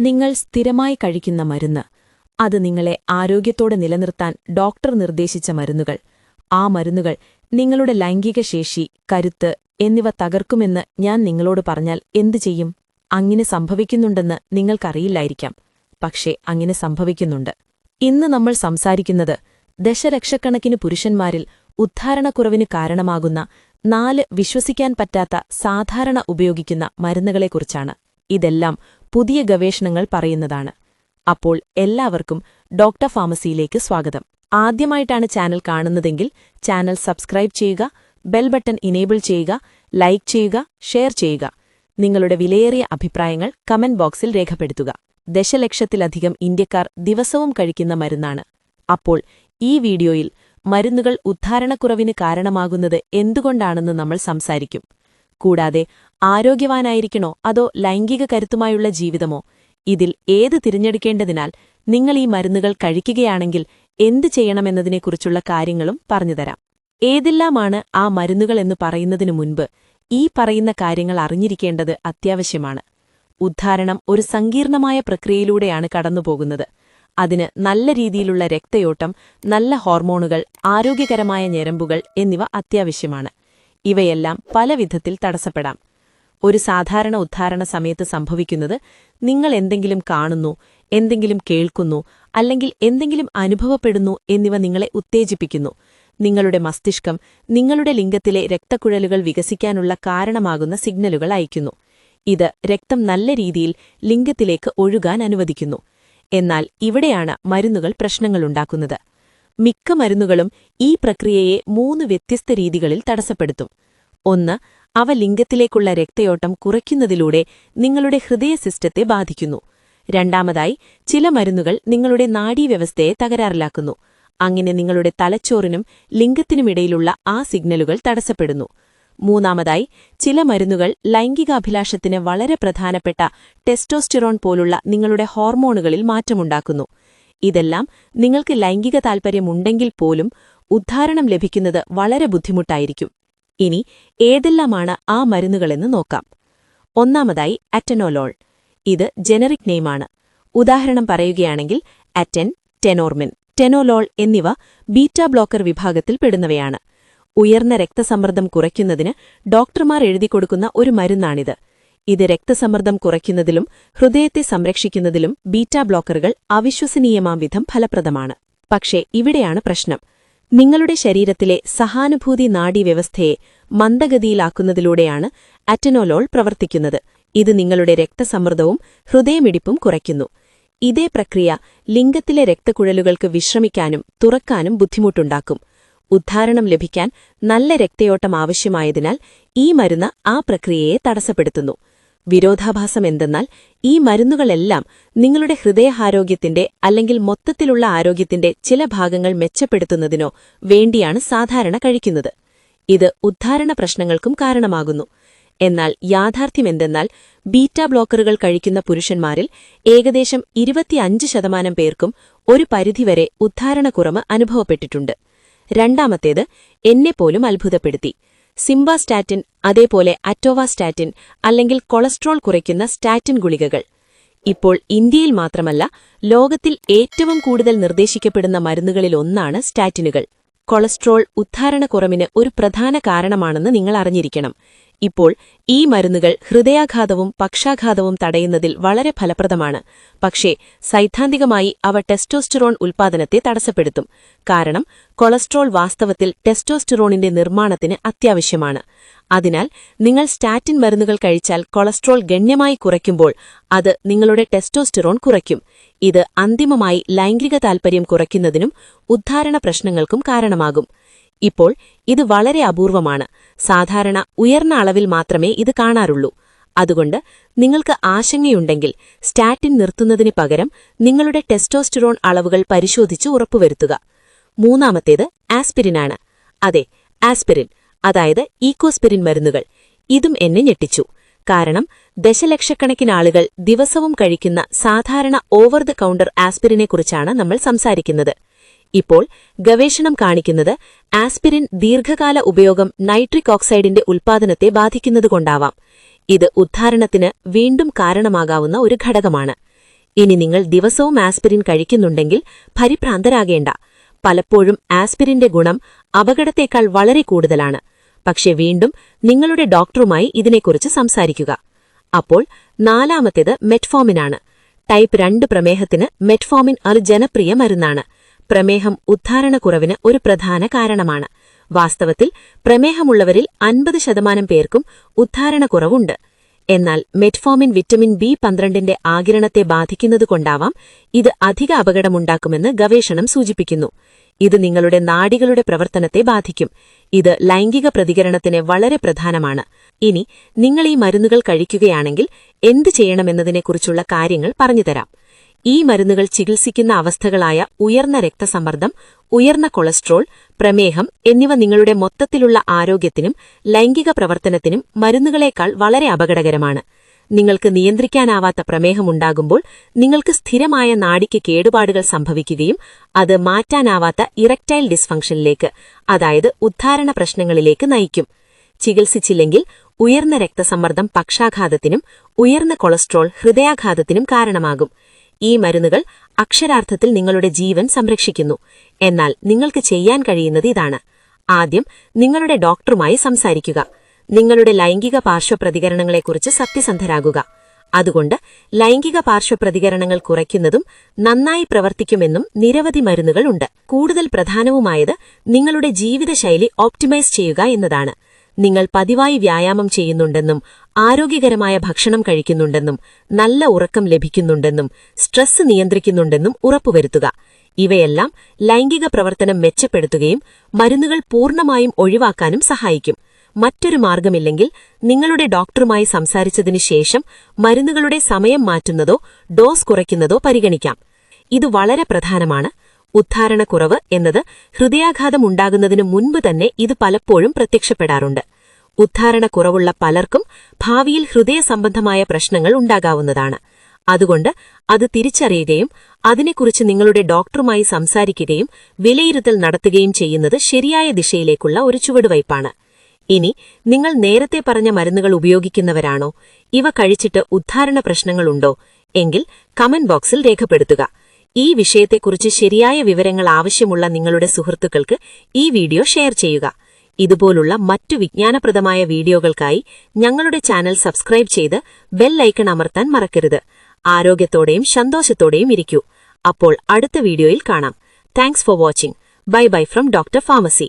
നിങ്ങൾ സ്ഥിരമായി കഴിക്കുന്ന മരുന്ന്. അത് നിങ്ങളെ ആരോഗ്യത്തോടെ നിലനിർത്താൻ ഡോക്ടർ നിർദ്ദേശിച്ച മരുന്നുകൾ. ആ മരുന്നുകൾ നിങ്ങളുടെ ലൈംഗിക ശേഷി കരുത്ത് എന്നിവ തകർക്കുമെന്ന് ഞാൻ നിങ്ങളോട് പറഞ്ഞാൽ എന്തു ചെയ്യും? അങ്ങനെ സംഭവിക്കുന്നുണ്ടെന്ന് നിങ്ങൾക്കറിയില്ലായിരിക്കാം. പക്ഷേ അങ്ങനെ സംഭവിക്കുന്നുണ്ട്. ഇന്ന് നമ്മൾ സംസാരിക്കുന്നത് ദശലക്ഷക്കണക്കിന് പുരുഷന്മാരിൽ ഉദ്ധാരണക്കുറവിന് കാരണമാകുന്ന നാല് വിശ്വസിക്കാൻ പറ്റാത്ത സാധാരണ ഉപയോഗിക്കുന്ന മരുന്നുകളെക്കുറിച്ചാണ്. ഇതെല്ലാം പുതിയ ഗവേഷണങ്ങൾ പറയുന്നതാണ്. അപ്പോൾ എല്ലാവർക്കും ഡോക്ടർ ഫാർമസിയിലേക്ക് സ്വാഗതം. ആദ്യമായിട്ടാണ് ചാനൽ കാണുന്നതെങ്കിൽ ചാനൽ സബ്സ്ക്രൈബ് ചെയ്യുക ബെൽ ബട്ടൺ ഇനേബിൾ ചെയ്യുക ലൈക്ക് ചെയ്യുക ഷെയർ ചെയ്യുക. നിങ്ങളുടെ വിലയേറിയ അഭിപ്രായങ്ങൾ കമന്റ് ബോക്സിൽ രേഖപ്പെടുത്തുക. ദശലക്ഷത്തിലധികം ഇന്ത്യക്കാർ ദിവസവും കഴിക്കുന്ന മരുന്നാണ്. അപ്പോൾ ഈ വീഡിയോയിൽ മരുന്നുകൾ ഉദ്ധാരണക്കുറവിന് കാരണമാകുന്നത് എന്തുകൊണ്ടാണെന്ന് നമ്മൾ സംസാരിക്കും. കൂടാതെ ആരോഗ്യവാനായിരിക്കണോ അതോ ലൈംഗിക കരുത്തുമായുള്ള ജീവിതമോ? ഇതിൽ ഏത് തിരഞ്ഞെടുക്കേണ്ടതിനാൽ നിങ്ങൾ ഈ മരുന്നുകൾ കഴിക്കുകയാണെങ്കിൽ എന്തു ചെയ്യണമെന്നതിനെക്കുറിച്ചുള്ള കാര്യങ്ങളും പറഞ്ഞുതരാം. ഏതെല്ലാമാണ് ആ മരുന്നുകൾ എന്ന് പറയുന്നതിനു മുൻപ് ഈ പറയുന്ന കാര്യങ്ങൾ അറിഞ്ഞിരിക്കേണ്ടത് അത്യാവശ്യമാണ്. ഉദ്ധാരണം ഒരു സങ്കീർണമായ പ്രക്രിയയിലൂടെയാണ് കടന്നുപോകുന്നത്. അതിന് നല്ല രീതിയിലുള്ള രക്തയോട്ടം നല്ല ഹോർമോണുകൾ ആരോഗ്യകരമായ ഞരമ്പുകൾ എന്നിവ അത്യാവശ്യമാണ്. ഇവയെല്ലാം പല വിധത്തിൽ തടസ്സപ്പെടാം. ഒരു സാധാരണ ഉദ്ധാരണ സമയത്ത് സംഭവിക്കുന്നത് നിങ്ങൾ എന്തെങ്കിലും കാണുന്നു എന്തെങ്കിലും കേൾക്കുന്നു അല്ലെങ്കിൽ എന്തെങ്കിലും അനുഭവപ്പെടുന്നു എന്നിവ നിങ്ങളെ ഉത്തേജിപ്പിക്കുന്നു. നിങ്ങളുടെ മസ്തിഷ്കം നിങ്ങളുടെ ലിംഗത്തിലെ രക്തക്കുഴലുകൾ വികസിക്കാനുള്ള കാരണമാകുന്ന സിഗ്നലുകൾ അയക്കുന്നു ഇത് രക്തം നല്ല രീതിയിൽ ലിംഗത്തിലേക്ക് ഒഴുകാൻ അനുവദിക്കുന്നു. എന്നാൽ ഇവിടെയാണ് മരുന്നുകൾ പ്രശ്നങ്ങളുണ്ടാക്കുന്നത് മിക്ക മരുന്നുകളും ഈ പ്രക്രിയയെ മൂന്ന് വ്യത്യസ്ത രീതികളിൽ തടസ്സപ്പെടുത്തും. ഒന്ന് അവ ലിംഗത്തിലേക്കുള്ള രക്തയോട്ടം കുറയ്ക്കുന്നതിലൂടെ നിങ്ങളുടെ ഹൃദയ സിസ്റ്റത്തെ ബാധിക്കുന്നു. രണ്ടാമതായി ചില മരുന്നുകൾ നിങ്ങളുടെ നാഡീവ്യവസ്ഥയെ തകരാറിലാക്കുന്നു. അങ്ങനെ നിങ്ങളുടെ തലച്ചോറിനും ലിംഗത്തിനുമിടയിലുള്ള ആ സിഗ്നലുകൾ തടസ്സപ്പെടുന്നു. മൂന്നാമതായി ചില മരുന്നുകൾ ലൈംഗികാഭിലാഷത്തിന് വളരെ പ്രധാനപ്പെട്ട ടെസ്റ്റോസ്റ്റിറോൺ പോലുള്ള നിങ്ങളുടെ ഹോർമോണുകളിൽ മാറ്റമുണ്ടാക്കുന്നു. ഇതെല്ലാം നിങ്ങൾക്ക് ലൈംഗിക താൽപ്പര്യമുണ്ടെങ്കിൽ പോലും ഉദ്ധാരണം ലഭിക്കുന്നത് വളരെ ബുദ്ധിമുട്ടായിരിക്കും. ഇനി ഏതെല്ലാമാണ് ആ മരുന്നുകളെന്ന് നോക്കാം. ഒന്നാമതായി അറ്റനോലോൾ. ഇത് ജനറിക് നെയിമാണ്. ഉദാഹരണം പറയുകയാണെങ്കിൽ അറ്റൻ ടെനോർമിൻ ടെനോലോൾ എന്നിവ ബീറ്റാ ബ്ലോക്കർ വിഭാഗത്തിൽ പെടുന്നവയാണ്. ഉയർന്ന രക്തസമ്മർദ്ദം കുറയ്ക്കുന്നതിന് ഡോക്ടർമാർ എഴുതിക്കൊടുക്കുന്ന ഒരു മരുന്നാണിത്. ഇത് രക്തസമ്മർദ്ദം കുറയ്ക്കുന്നതിലും ഹൃദയത്തെ സംരക്ഷിക്കുന്നതിലും ബീറ്റാ ബ്ലോക്കറുകൾ അവിശ്വസനീയമാം വിധം ഫലപ്രദമാണ്. പക്ഷേ ഇവിടെയാണ് പ്രശ്നം. നിങ്ങളുടെ ശരീരത്തിലെ സഹാനുഭൂതി നാഡീവ്യവസ്ഥയെ മന്ദഗതിയിലാക്കുന്നതിലൂടെയാണ് അറ്റനോലോൾ പ്രവർത്തിക്കുന്നത്. ഇത് നിങ്ങളുടെ രക്തസമ്മർദ്ദവും ഹൃദയമിടിപ്പും കുറയ്ക്കുന്നു. ഇതേ പ്രക്രിയ ലിംഗത്തിലെ രക്തക്കുഴലുകൾക്ക് വിശ്രമിക്കാനും തുറക്കാനും ബുദ്ധിമുട്ടുണ്ടാക്കും. ഉദ്ധാരണം ലഭിക്കാൻ നല്ല രക്തയോട്ടം ആവശ്യമായതിനാൽ ഈ മരുന്ന് ആ പ്രക്രിയയെ തടസ്സപ്പെടുത്തുന്നു. വിരോധാഭാസം എന്തെന്നാൽ ഈ മരുന്നുകളെല്ലാം നിങ്ങളുടെ ഹൃദയാരോഗ്യത്തിന്റെ അല്ലെങ്കിൽ മൊത്തത്തിലുള്ള ആരോഗ്യത്തിന്റെ ചില ഭാഗങ്ങൾ മെച്ചപ്പെടുത്തുന്നതിനോ വേണ്ടിയാണ് സാധാരണ കഴിക്കുന്നത്. ഇത് ഉദ്ധാരണ പ്രശ്നങ്ങൾക്കും കാരണമാകുന്നു. എന്നാൽ യാഥാർത്ഥ്യമെന്തെന്നാൽ ബീറ്റാ ബ്ലോക്കറുകൾ കഴിക്കുന്ന പുരുഷന്മാരിൽ ഏകദേശം ഇരുപത്തിയഞ്ച് ശതമാനം പേർക്കും ഒരു പരിധിവരെ ഉദ്ധാരണക്കുറവ് അനുഭവപ്പെട്ടിട്ടുണ്ട്. രണ്ടാമത്തേത് എന്നെപ്പോലും അത്ഭുതപ്പെടുത്തി. സിംബാസ്റ്റാറ്റിൻ അതേപോലെ അറ്റോവാസ്റ്റാറ്റിൻ അല്ലെങ്കിൽ കൊളസ്ട്രോൾ കുറയ്ക്കുന്ന സ്റ്റാറ്റിൻ ഗുളികകൾ. ഇപ്പോൾ ഇന്ത്യയിൽ മാത്രമല്ല ലോകത്തിൽ ഏറ്റവും കൂടുതൽ നിർദ്ദേശിക്കപ്പെടുന്ന മരുന്നുകളിലൊന്നാണ് സ്റ്റാറ്റിനുകൾ. കൊളസ്ട്രോൾ ഉദ്ധാരണക്കുറവിന് ഒരു പ്രധാന കാരണമാണെന്ന് നിങ്ങൾ അറിഞ്ഞിരിക്കണം. ഇപ്പോൾ ഈ മരുന്നുകൾ ഹൃദയാഘാതവും പക്ഷാഘാതവും തടയുന്നതിൽ വളരെ ഫലപ്രദമാണ്. പക്ഷേ സൈദ്ധാന്തികമായി അവ ടെസ്റ്റോസ്റ്ററോൺ ഉൽപ്പാദനത്തെ തടസ്സപ്പെടുത്തും. കാരണം കൊളസ്ട്രോൾ വാസ്തവത്തിൽ ടെസ്റ്റോസ്റ്ററോണിന്റെ നിർമ്മാണത്തിന് അത്യാവശ്യമാണ്. അതിനാൽ നിങ്ങൾ സ്റ്റാറ്റിൻ മരുന്നുകൾ കഴിച്ചാൽ കൊളസ്ട്രോൾ ഗണ്യമായി കുറയ്ക്കുമ്പോൾ അത് നിങ്ങളുടെ ടെസ്റ്റോസ്റ്ററോൺ കുറയ്ക്കും. ഇത് അന്തിമമായി ലൈംഗിക താൽപര്യം കുറയ്ക്കുന്നതിനും ഉദ്ധാരണ പ്രശ്നങ്ങൾക്കും കാരണമാകും. ഇപ്പോൾ ഇത് വളരെ അപൂർവമാണ്. സാധാരണ ഉയർന്ന അളവിൽ മാത്രമേ ഇത് കാണാറുള്ളൂ. അതുകൊണ്ട് നിങ്ങൾക്ക് ആശങ്കയുണ്ടെങ്കിൽ സ്റ്റാറ്റിൻ നിർത്തുന്നതിന് പകരം നിങ്ങളുടെ ടെസ്റ്റോസ്റ്റിറോൺ അളവുകൾ പരിശോധിച്ച് ഉറപ്പുവരുത്തുക. മൂന്നാമത്തേത് ആസ്പിരിനാണ്. അതെ ആസ്പിരിൻ അതായത് ഈക്കോസ്പിരിൻ മരുന്നുകൾ. ഇതും എന്നെ ഞെട്ടിച്ചു. കാരണം ദശലക്ഷക്കണക്കിന് ആളുകൾ ദിവസവും കഴിക്കുന്ന സാധാരണ ഓവർ ദ കൗണ്ടർ ആസ്പിരിനെക്കുറിച്ചാണ് നമ്മൾ സംസാരിക്കുന്നത്. ഇപ്പോൾ ഗവേഷണം കാണിക്കുന്നത് ആസ്പിരിൻ ദീർഘകാല ഉപയോഗം നൈട്രിക് ഓക്സൈഡിന്റെ ഉൽപ്പാദനത്തെ ബാധിക്കുന്നതുകൊണ്ടാവാം. ഇത് ഉദ്ധാരണത്തിന് വീണ്ടും കാരണമാകാവുന്ന ഒരു ഘടകമാണ്. ഇനി നിങ്ങൾ ദിവസവും ആസ്പിരിൻ കഴിക്കുന്നുണ്ടെങ്കിൽ പരിഭ്രാന്തരാകേണ്ട. പലപ്പോഴും ആസ്പിരിന്റെ ഗുണം അപകടത്തേക്കാൾ വളരെ കൂടുതലാണ്. പക്ഷെ വീണ്ടും നിങ്ങളുടെ ഡോക്ടറുമായി ഇതിനെക്കുറിച്ച് സംസാരിക്കുക. അപ്പോൾ നാലാമത്തേത് മെറ്റ്ഫോമിനാണ്. ടൈപ്പ് രണ്ട് പ്രമേഹത്തിന് മെറ്റ്ഫോമിൻ ഒരു ജനപ്രിയ മരുന്നാണ്. പ്രമേഹം ഉദ്ധാരണക്കുറവിന് ഒരു പ്രധാന കാരണമാണ്. വാസ്തവത്തിൽ പ്രമേഹമുള്ളവരിൽ അൻപത് ശതമാനം പേർക്കും ഉദ്ധാരണക്കുറവുണ്ട്. എന്നാൽ മെറ്റ്ഫോമിൻ വിറ്റമിൻ ബി പന്ത്രണ്ടിന്റെ ആകിരണത്തെ ബാധിക്കുന്നതുകൊണ്ടാവാം ഇത് അധിക അപകടമുണ്ടാക്കുമെന്ന് ഗവേഷണം സൂചിപ്പിക്കുന്നു. ഇത് നിങ്ങളുടെ നാടികളുടെ പ്രവർത്തനത്തെ ബാധിക്കും. ഇത് ലൈംഗിക പ്രതികരണത്തിന് വളരെ പ്രധാനമാണ്. ഇനി നിങ്ങൾ ഈ മരുന്നുകൾ കഴിക്കുകയാണെങ്കിൽ എന്ത് ചെയ്യണമെന്നതിനെക്കുറിച്ചുള്ള കാര്യങ്ങൾ പറഞ്ഞുതരാം. ഈ മരുന്നുകൾ ചികിത്സിക്കുന്ന അവസ്ഥകളായ ഉയർന്ന രക്തസമ്മർദ്ദം ഉയർന്ന കൊളസ്ട്രോൾ പ്രമേഹം എന്നിവ നിങ്ങളുടെ മൊത്തത്തിലുള്ള ആരോഗ്യത്തിനും ലൈംഗിക പ്രവർത്തനത്തിനും മരുന്നുകളേക്കാൾ വളരെ അപകടകരമാണ്. നിങ്ങൾക്ക് നിയന്ത്രിക്കാനാവാത്ത പ്രമേഹമുണ്ടാകുമ്പോൾ നിങ്ങൾക്ക് സ്ഥിരമായ നാടിക്ക് കേടുപാടുകൾ സംഭവിക്കുകയും അത് മാറ്റാനാവാത്ത ഇറക്റ്റൈൽ ഡിസ്ഫങ്ഷനിലേക്ക് അതായത് ഉദ്ധാരണ പ്രശ്നങ്ങളിലേക്ക് നയിക്കും. ചികിത്സിച്ചില്ലെങ്കിൽ ഉയർന്ന രക്തസമ്മർദ്ദം പക്ഷാഘാതത്തിനും ഉയർന്ന കൊളസ്ട്രോൾ ഹൃദയാഘാതത്തിനും കാരണമാകും. ഈ മരുന്നുകൾ അക്ഷരാർത്ഥത്തിൽ നിങ്ങളുടെ ജീവൻ സംരക്ഷിക്കുന്നു. എന്നാൽ നിങ്ങൾക്ക് ചെയ്യാൻ കഴിയുന്നത് ഇതാണ്. ആദ്യം നിങ്ങളുടെ ഡോക്ടറുമായി സംസാരിക്കുക. നിങ്ങളുടെ ലൈംഗിക പാർശ്വപ്രതികരണങ്ങളെക്കുറിച്ച് സത്യസന്ധരാകുക. അതുകൊണ്ട് ലൈംഗിക പാർശ്വപ്രതികരണങ്ങൾ കുറയ്ക്കുന്നതും നന്നായി പ്രവർത്തിക്കുമെന്നും നിരവധി മരുന്നുകളുണ്ട് കൂടുതൽ പ്രധാനവുമായത് നിങ്ങളുടെ ജീവിതശൈലി ഓപ്റ്റിമൈസ് ചെയ്യുക എന്നതാണ്. നിങ്ങൾ പതിവായി വ്യായാമം ചെയ്യുന്നുണ്ടെന്നും ആരോഗ്യകരമായ ഭക്ഷണം കഴിക്കുന്നുണ്ടെന്നും നല്ല ഉറക്കം ലഭിക്കുന്നുണ്ടെന്നും സ്ട്രെസ് നിയന്ത്രിക്കുന്നുണ്ടെന്നും ഉറപ്പുവരുത്തുക. ഇവയെല്ലാം ലൈംഗിക പ്രവർത്തനം മെച്ചപ്പെടുത്തുകയും മരുന്നുകൾ പൂർണമായും ഒഴിവാക്കാനും സഹായിക്കും. മറ്റൊരു മാർഗമില്ലെങ്കിൽ നിങ്ങളുടെ ഡോക്ടറുമായി സംസാരിച്ചതിനു ശേഷം മരുന്നുകളുടെ സമയം മാറ്റുന്നതോ ഡോസ് കുറയ്ക്കുന്നതോ പരിഗണിക്കാം. ഇത് വളരെ പ്രധാനമാണ്. ഉദ്ധാരണക്കുറവ് എന്നത് ഹൃദയാഘാതമുണ്ടാകുന്നതിനു മുൻപ് തന്നെ ഇത് പലപ്പോഴും പ്രത്യക്ഷപ്പെടാറുണ്ട്. ഉദ്ധാരണക്കുറവുള്ള പലർക്കും ഭാവിയിൽ ഹൃദയ സംബന്ധമായ പ്രശ്നങ്ങൾ ഉണ്ടാകാവുന്നതാണ്. അതുകൊണ്ട് അത് തിരിച്ചറിയുകയും അതിനെക്കുറിച്ച് നിങ്ങളുടെ ഡോക്ടറുമായി സംസാരിക്കുകയും വിലയിരുത്തൽ നടത്തുകയും ചെയ്യുന്നത് ശരിയായ ദിശയിലേക്കുള്ള ഒരു ചുവടുവയ്പ്പാണ് ഇനി നിങ്ങൾ നേരത്തെ പറഞ്ഞ മരുന്നുകൾ ഉപയോഗിക്കുന്നവരാണോ? ഇവ കഴിച്ചിട്ട് ഉദ്ധാരണ പ്രശ്നങ്ങളുണ്ടോ? എങ്കിൽ കമന്റ് ബോക്സിൽ രേഖപ്പെടുത്തുക. ഈ വിഷയത്തെക്കുറിച്ച് ശരിയായ വിവരങ്ങൾ ആവശ്യമുള്ള നിങ്ങളുടെ സുഹൃത്തുക്കൾക്ക് ഈ വീഡിയോ ഷെയർ ചെയ്യുക. ഇതുപോലുള്ള മറ്റു വിജ്ഞാനപ്രദമായ വീഡിയോകൾക്കായി ഞങ്ങളുടെ ചാനൽ സബ്സ്ക്രൈബ് ചെയ്ത് ബെൽ ഐക്കൺ അമർത്താൻ മറക്കരുത്. ആരോഗ്യത്തോടെയും സന്തോഷത്തോടെയും ഇരിക്കൂ. അപ്പോൾ അടുത്ത വീഡിയോയിൽ കാണാം. Thanks for watching bye bye from doctor pharmacy